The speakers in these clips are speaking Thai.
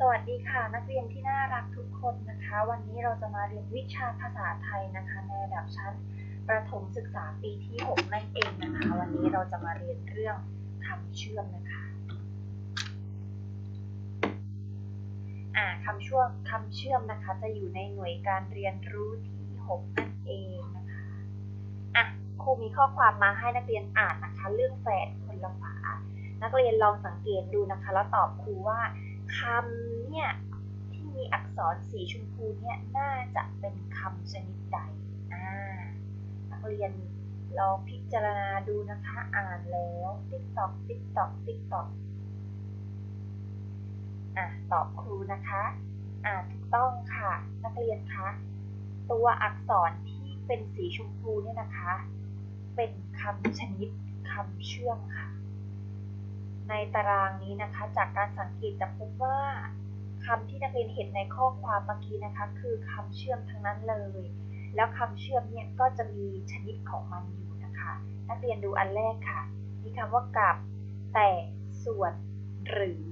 สวัสดีค่ะ นักเรียนที่น่ารักทุกคนนะคะ วันนี้เราจะมาเรียนวิชาภาษาไทยนะคะในระดับชั้นประถมศึกษาปีที่ 6 นั่นเองนะคะ วันนี้เราจะมาเรียนเรื่องคำเชื่อมนะคะอ่าคำช่วงคำเชื่อมนะคะจะอยู่ในหน่วยการเรียนรู้ที่ 6 นั่นเองนะคะอะครูมีข้อความมาให้นักเรียนอ่านนะคะ เรื่องแฝดคนละฝานักเรียนลองสังเกตดูนะคะ แล้วตอบครูว่า คำเนี่ยที่มีอักษรสีชมพูเนี่ยน่าจะเป็นคำชนิดใดอ่านักเรียนลองพิจารณาดูนะคะอ่านแล้วติ๊กตอกติ๊กตอกติ๊กตอกอะตอบครูนะคะอ่าถูกต้องค่ะ นักเรียนคะตัวอักษรที่เป็นสีชมพูเนี่ยนะคะ เป็นคำชนิดคำเชื่อมค่ะ ในตารางนี้นะคะ จากการสังเกตจะพบว่าคำที่นักเรียนเห็นในข้อความเมื่อกี้นะคะ คือคำเชื่อมทั้งนั้นเลย แล้วคำเชื่อมเนี่ยก็จะมีชนิดของมันอยู่นะคะ นักเรียนดูอันแรกค่ะ มีคำว่ากับ แต่ส่วน หรือ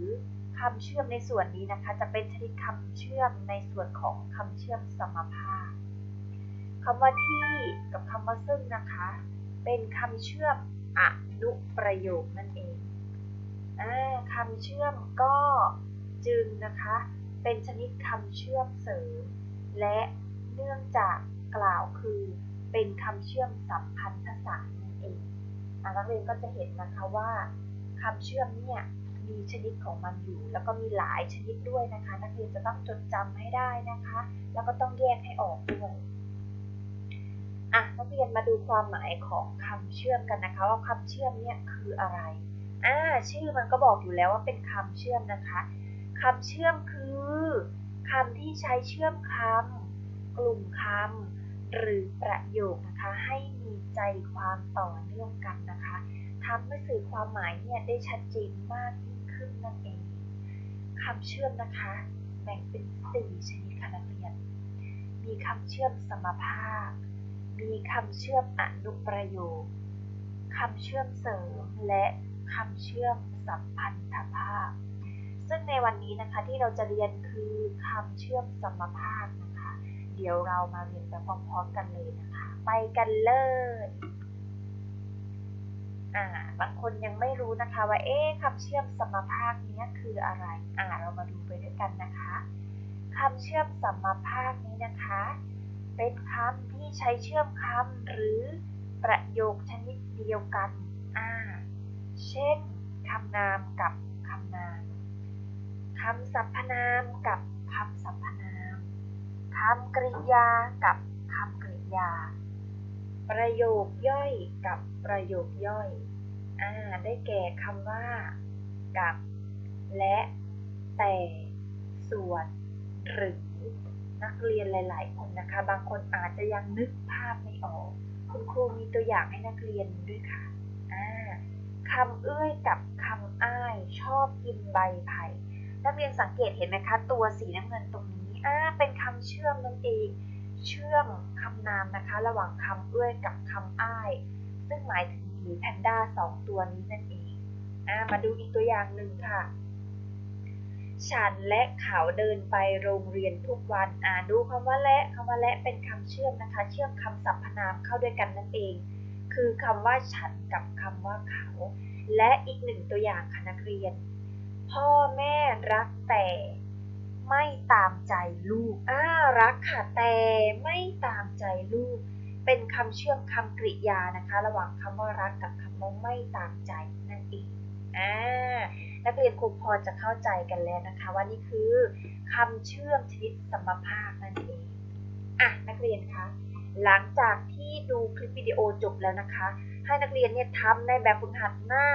คำเชื่อมในส่วนนี้นะคะ จะเป็นชนิดคำเชื่อมในส่วนของคำเชื่อมสมภาคคำว่าที่กับคำว่าซึ่งนะคะ เป็นคำเชื่อมอนุประโยคนั่นเอง คำเชื่อมก็จึงนะคะ เป็นชนิดคำเชื่อมเสริม และเนื่องจากกล่าวคือเป็นคำเชื่อมสัมพันธสารนั่นเองนักเรียนก็จะเห็นนะคะว่าคำเชื่อมเนี่ยมีชนิดของมันอยู่ แล้วก็มีหลายชนิดด้วยนะคะ นักเรียนจะต้องจดจำให้ได้นะคะ แล้วก็ต้องแยกให้ออกด้วยอะนักเรียนมาดูความหมายของคำเชื่อมกันนะคะ ว่าคำเชื่อมเนี่ยคืออะไร อ่าชื่อมันก็บอกอยู่แล้วว่าเป็นคำเชื่อมนะคะคำเชื่อมคือคำที่ใช้เชื่อมคำกลุ่มคำหรือประโยคนะคะให้มีใจความต่อเนื่องกันนะคะทำให้สื่อความหมายเนี่ยได้ชัดเจนมากยิ่งขึ้นนั่นเองคำเชื่อมนะคะแบ่งเป็นสี่ชนิดค่ะนักเรียน มีคำเชื่อมสมภาค มีคำเชื่อมอนุประโยคคำเชื่อมเสริมและ คำเชื่อมสัมพันธภาพ ซึ่งในวันนี้นะคะที่เราจะเรียนคือคำเชื่อมสัมภาคนะคะ เดี๋ยวเรามาเรียนไปพร้อมๆกันเลยนะคะ ไปกันเลยอ่าบางคนยังไม่รู้นะคะว่าเอ๊ะคำเชื่อมสัมภาคนี้คืออะไรอ่าเรามาดูไปด้วยกันนะคะคำเชื่อมสัมภาคนี้นะคะ เป็นคำที่ใช้เชื่อมคำหรือประโยคชนิดเดียวกันอ่า เช่นคำนามกับคำนามคำสรรพนามกับคำสรรพนามคำกริยากับคำกริยา ประโยคย่อยกับประโยคย่อยอ่าได้แก่คำว่า กับ และ แต่ ส่วน หรือ นักเรียนหลาย ๆ คนนะคะ บางคนอาจจะยังนึกภาพไม่ออก คุณครูมีตัวอย่างให้นักเรียนด้วยค่ะอ่า คำเอื้อยกับคำอ้าย ชอบกินใบไผ่นักเรียนสังเกตเห็นไหมคะตัวสีน้ำเงินตรงนี้อ่าเป็นคำเชื่อมนั่นเอง เชื่อมคำนามนะคะ ระหว่างคำเอื้อยกับคำอ้าย ซึ่งหมายถึงหมีแพนด้าสองตัวนี้นั่นเองอ่ามาดูอีกตัวอย่างหนึ่งค่ะ ฉันและเขาเดินไปโรงเรียนทุกวันอ่าดูคำว่าและคำว่าและเป็นคำเชื่อมนะคะ เชื่อมคำสรรพนามเข้าด้วยกันนั่นเอง คือคำว่าฉันกับคำว่าเขา และอีกหนึ่งตัวอย่างค่ะนักเรียน พ่อแม่รักแต่ไม่ตามใจลูกอ้ารักค่ะแต่ไม่ตามใจลูก เป็นคำเชื่อมคำกริยานะคะ ระหว่างคำว่ารักกับคำว่าไม่ตามใจนั่นเองอ่านักเรียนคงพอจะเข้าใจกันแล้วนะคะ ว่านี่คือคำเชื่อมชนิดสัมภาคนั่นเองอะนักเรียนคะ หลังจากที่ดูคลิปวิดีโอจบแล้วนะคะ ให้นักเรียนเนี่ยทำในแบบฝึกหัดหน้า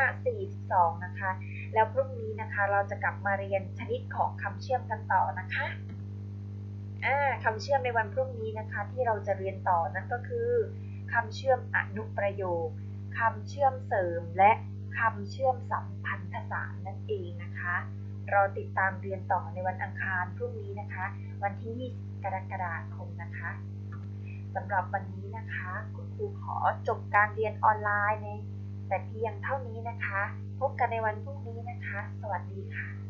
42 นะคะ แล้วพรุ่งนี้นะคะเราจะกลับมาเรียนชนิดของคำเชื่อมกันต่อนะคะคำเชื่อมในวันพรุ่งนี้นะคะ ที่เราจะเรียนต่อนั่นก็คือคำเชื่อมอนุประโยคคำเชื่อมเสริมและคำเชื่อมสัมพันธสารนั่นเองนะคะเราติดตามเรียนต่อในวันอังคารพรุ่งนี้นะคะ วันที่ 20 กรกฎาคมนะคะ สำหรับวันนี้นะคะ คุณครูขอจบการเรียนออนไลน์ในแต่เพียงเท่านี้นะคะ พบกันในวันพรุ่งนี้นะคะ สวัสดีค่ะ